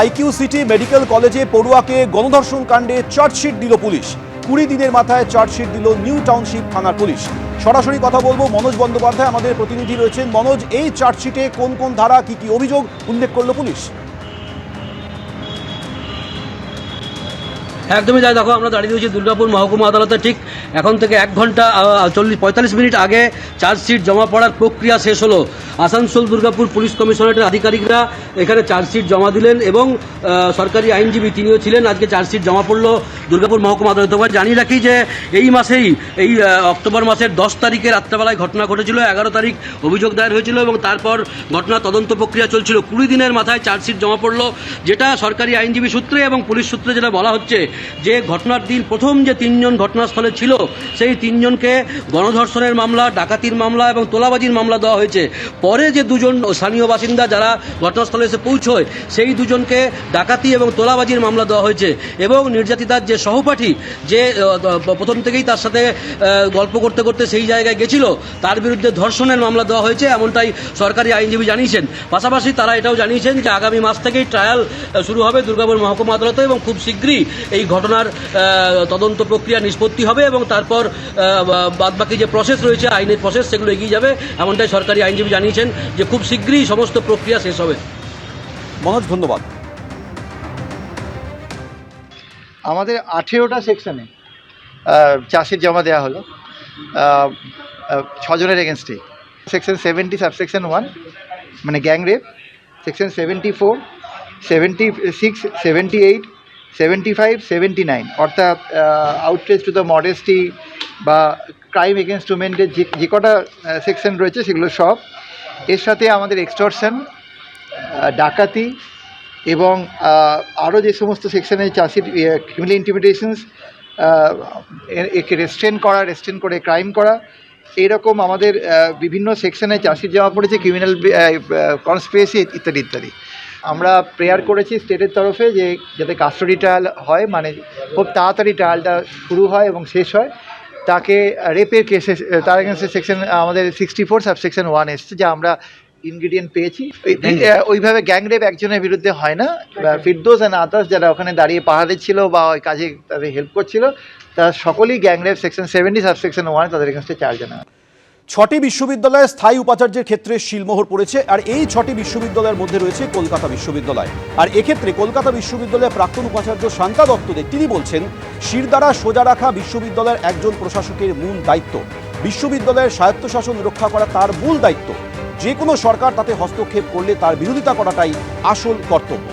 IQ city medical কলেজে পড়ুয়াকে গণধর্ষণ কাণ্ডে চার্জশিট দিল পুলিশ। কুড়ি দিনের মাথায় চার্জশিট দিল নিউ টাউনশিপ থানার পুলিশ। সরাসরি কথা বলব, মনোজ বন্দ্যোপাধ্যায় আমাদের প্রতিনিধি রয়েছেন। মনোজ, এই চার্জশিটে কোন কোন ধারা, কি কি অভিযোগ উল্লেখ করল পুলিশ? একদমই তাই। দেখো, আমরা দাঁড়িয়ে রয়েছি দুর্গাপুর মহকুমা আদালতে। ঠিক এখন থেকে এক ঘণ্টা চল্লিশ, পঁয়তাল্লিশ মিনিট আগে চার্জশিট জমা পড়ার প্রক্রিয়া শেষ হলো। আসানসোল, দুর্গাপুর পুলিশ কমিশনারেটের আধিকারিকরা এখানে চার্জশিট জমা দিলেন এবং সরকারি আইনজীবী তিনিও ছিলেন। আজকে চার্জশিট জমা পড়ল দুর্গাপুর মহকুমা আদালতে। তবে জানিয়ে রাখি যে এই মাসেই, এই অক্টোবর মাসের দশ তারিখে রাত্রেবেলায় ঘটনা ঘটেছিল, এগারো তারিখ অভিযোগ দায়ের হয়েছিল এবং তারপর ঘটনা তদন্ত প্রক্রিয়া চলছিল। কুড়ি দিনের মাথায় চার্জশিট জমা পড়ল, যেটা সরকারি আইনজীবী সূত্রে এবং পুলিশ সূত্রে যেটা বলা হচ্ছে যে ঘটনার দিন প্রথম যে তিনজন ঘটনাস্থলে ছিল, সেই তিনজনকে গণধর্ষণের মামলা, ডাকাতির মামলা এবং তোলাবাজির মামলা দেওয়া হয়েছে। পরে যে দুজন স্থানীয় বাসিন্দা যারা ঘটনাস্থলে এসে পৌঁছয়, সেই দুজনকে ডাকাতি এবং তোলাবাজির মামলা দেওয়া হয়েছে এবং নির্যাতিতার যে সহপাঠী যে প্রথম থেকেই তার সাথে গল্প করতে করতে সেই জায়গায় গেছিল, তার বিরুদ্ধে ধর্ষণের মামলা দেওয়া হয়েছে এমনটাই সরকারি আইনজীবী জানিয়েছেন। পাশাপাশি তারা এটাও জানিয়েছেন যে আগামী মাস থেকেই ট্রায়াল শুরু হবে দুর্গাপুর মহকুমা আদালতে এবং খুব শীঘ্রই এই ঘটনার তদন্ত প্রক্রিয়া নিষ্পত্তি হবে এবং তারপর বাদবাকি যে প্রসেস রয়েছে আইনের প্রসেস সেগুলো এগিয়ে যাবে। এমনটাই সরকারি আইনজীবী জানিয়েছেন যে খুব শীঘ্রই সমস্ত প্রক্রিয়া শেষ হবে। মনোজ ধন্যবাদ। আমাদের আঠেরোটা সেকশনে চাষের জমা দেওয়া হলো। ছজনের এগেনস্টে সেকশন সেভেন্টি সাবসেকশন ওয়ান মানে gang rape section seventy four seventy six seventy eight seventy five seventy nine অর্থাৎ আউটরেজ টু দ্য মডেস্টি বা ক্রাইম এগেনস্ট উমেনদের যে যে কটা সেকশন রয়েছে সেগুলো সব। এর সাথে আমাদের এক্সটর্শন ডাকাতি এবং আরও যে সমস্ত সেকশনে চাষির ক্রিমিনাল ইন্টিমিডেশনস একে রেস্ট্রেন করা রেস্ট্রেন করে ক্রাইম করা, এইরকম আমাদের বিভিন্ন সেকশনে চাষির জমা পড়েছে ক্রিমিনাল কনস্পিরেসি ইত্যাদি ইত্যাদি। আমরা প্রেয়ার করেছি স্টেটের তরফে যে যাতে কাস্টডি ট্রায়াল হয় মানে খুব তাড়াতাড়ি ট্রায়ালটা শুরু হয় এবং শেষ হয়। তাকে রেপের কেসে তার এগেন্সে সেকশন আমাদের সিক্সটি ফোর সাবসেকশন ওয়ান এসছে যা আমরা ইনগ্রিডিয়েন্ট পেয়েছি। ওই- ওইভাবে গ্যাং রেপ একজনের বিরুদ্ধে হয় না। ফিরদোস অ্যান্ড আদার্স যারা ওখানে দাঁড়িয়ে পাহাড়ে ছিল বা ওই কাজে তাদের হেল্প করছিল তারা সকলেই gang rape section seventy subsection one তাদের এগেন্সে চার্জ জানা হয়। ছটি বিশ্ববিদ্যালয়ে স্থায়ী উপাচার্যের ক্ষেত্রে শিলমোহর পড়েছে, আর এই ছটি বিশ্ববিদ্যালয়ের মধ্যে রয়েছে কলকাতা বিশ্ববিদ্যালয়। আর এক্ষেত্রে কলকাতা বিশ্ববিদ্যালয়ের প্রাক্তন উপাচার্য শান্তা দত্তদের, তিনি বলছেন, শিরদাঁড়া সোজা রাখা বিশ্ববিদ্যালয়ের একজন প্রশাসকের মূল দায়িত্ব। বিশ্ববিদ্যালয়ের স্বায়ত্তশাসন রক্ষা করা তার মূল দায়িত্ব। যে কোনো সরকার তাতে হস্তক্ষেপ করলে তার বিরোধিতা করাটাই আসল কর্তব্য।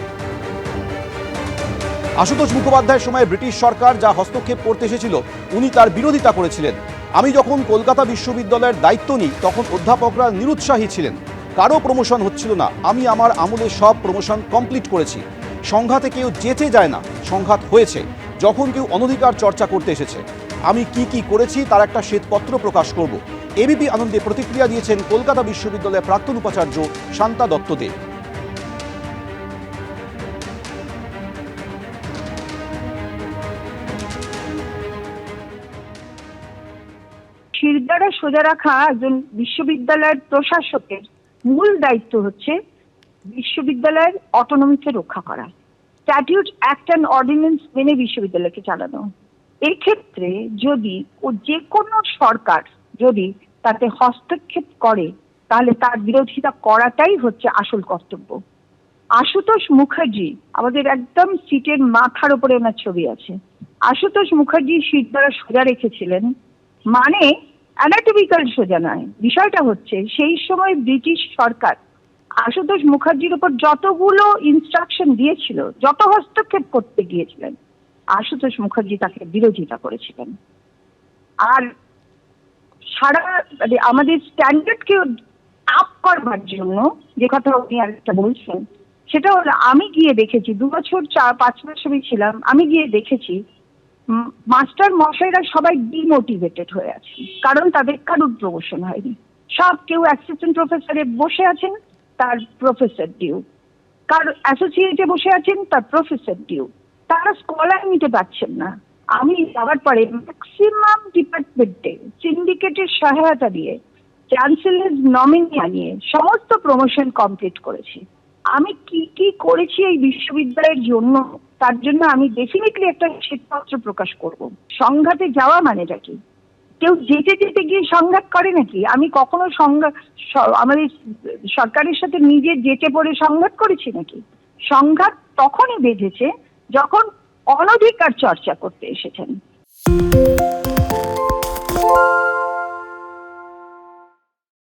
আশুতোষ মুখোপাধ্যায়ের সময় ব্রিটিশ সরকার যা হস্তক্ষেপ করতে এসেছিল, উনি তার বিরোধিতা করেছিলেন। আমি যখন কলকাতা বিশ্ববিদ্যালয়ের দায়িত্ব নিই, তখন অধ্যাপকরা নিরুৎসাহী ছিলেন। কারও প্রমোশন হচ্ছিল না। আমি আমার আমলে সব প্রমোশন কমপ্লিট করেছি। সংঘাতে কেউ যেতে যায় না। সংঘাত হয়েছে। যখন কেউ অনধিকার চর্চা করতে এসেছে। আমি কি কি করেছি তার একটা শ্বেতপত্র প্রকাশ করব। এবিপি আনন্দে প্রতিক্রিয়া দিয়েছেন কলকাতা বিশ্ববিদ্যালয়ের প্রাক্তন উপাচার্য শান্তা দত্ত শিরদাঁড়া সোজা রাখা একজন বিশ্ববিদ্যালয়ের প্রশাসকের মূল দায়িত্ব হচ্ছে বিশ্ববিদ্যালয়ের অটোনমিকে রক্ষা করা। স্ট্যাটিউট অ্যাক্ট অ্যান্ড অর্ডিন্যান্স মেনে বিশ্ববিদ্যালয়কে চালানো। এক্ষেত্রে যদি ও যে কোনো সরকার যদি তাতে হস্তক্ষেপ করে, তাহলে তার বিরোধিতা করাটাই হচ্ছে আসল কর্তব্য। আশুতোষ মুখার্জি আমাদের একদম সিটের মাথার উপরে ওনার ছবি আছে। আশুতোষ মুখার্জি সিট দ্বারা সোজা রেখেছিলেন। মানে অ্যানাটমিক্যাল সোজা নয় বিষয়টা হচ্ছে সেই সময় ব্রিটিশ সরকার আশুতোষ মুখার্জির উপর যতগুলো ইনস্ট্রাকশন দিয়েছিল, যত হস্তক্ষেপ করতে গিয়েছিলেন, আশুতোষ মুখার্জি তাকে বিরোধিতা করেছিলেন। আর সারা মানে আমাদের স্ট্যান্ডার্ডকে আপ করবার জন্য যে কথা উনি আরেকটা বলছেন, সেটা হলো আমি গিয়ে দেখেছি, দু বছর চার পাঁচ মাস আমি ছিলাম, আমি গিয়ে দেখেছি মাস্টার মশাইরা সবাই ডিমোটিভেটেড হয়ে আছে কারণ তাদের কারোর প্রমোশন হয়নি। সব কেউ অ্যাসিস্ট্যান্ট প্রফেসরে বসে আছেন, তার প্রফেসর ডিউ কার অ্যাসোসিয়েটে বসে আছেন, তার প্রফেসর ডিউ তারা স্কলার নিতে পারছেন না। আমি যাওয়ার পরে ম্যাক্সিমাম ডিপার্টমেন্টে সিন্ডিকেটের সহায়তা দিয়ে চ্যান্সেলের নমিনি আনিয়ে সমস্ত প্রমোশন কমপ্লিট করেছি। আমি কি কি করেছি এই বিশ্ববিদ্যালয়ের জন্য, তার জন্য আমি ডেফিনেটলি একটা শ্বেতপত্র প্রকাশ করব। সংঘাতে যাওয়া মানেটা কি? কেউ যেতে যেতে গিয়ে সংঘাত করে নাকি? আমি কখনো সংঘাত আমাদের সরকারের সাথে নিজে যেতে পড়ে সংঘাত করেছি নাকি? সংঘাত তখনই বেঁধেছে যখন অনধিকার চর্চা করতে এসেছেন।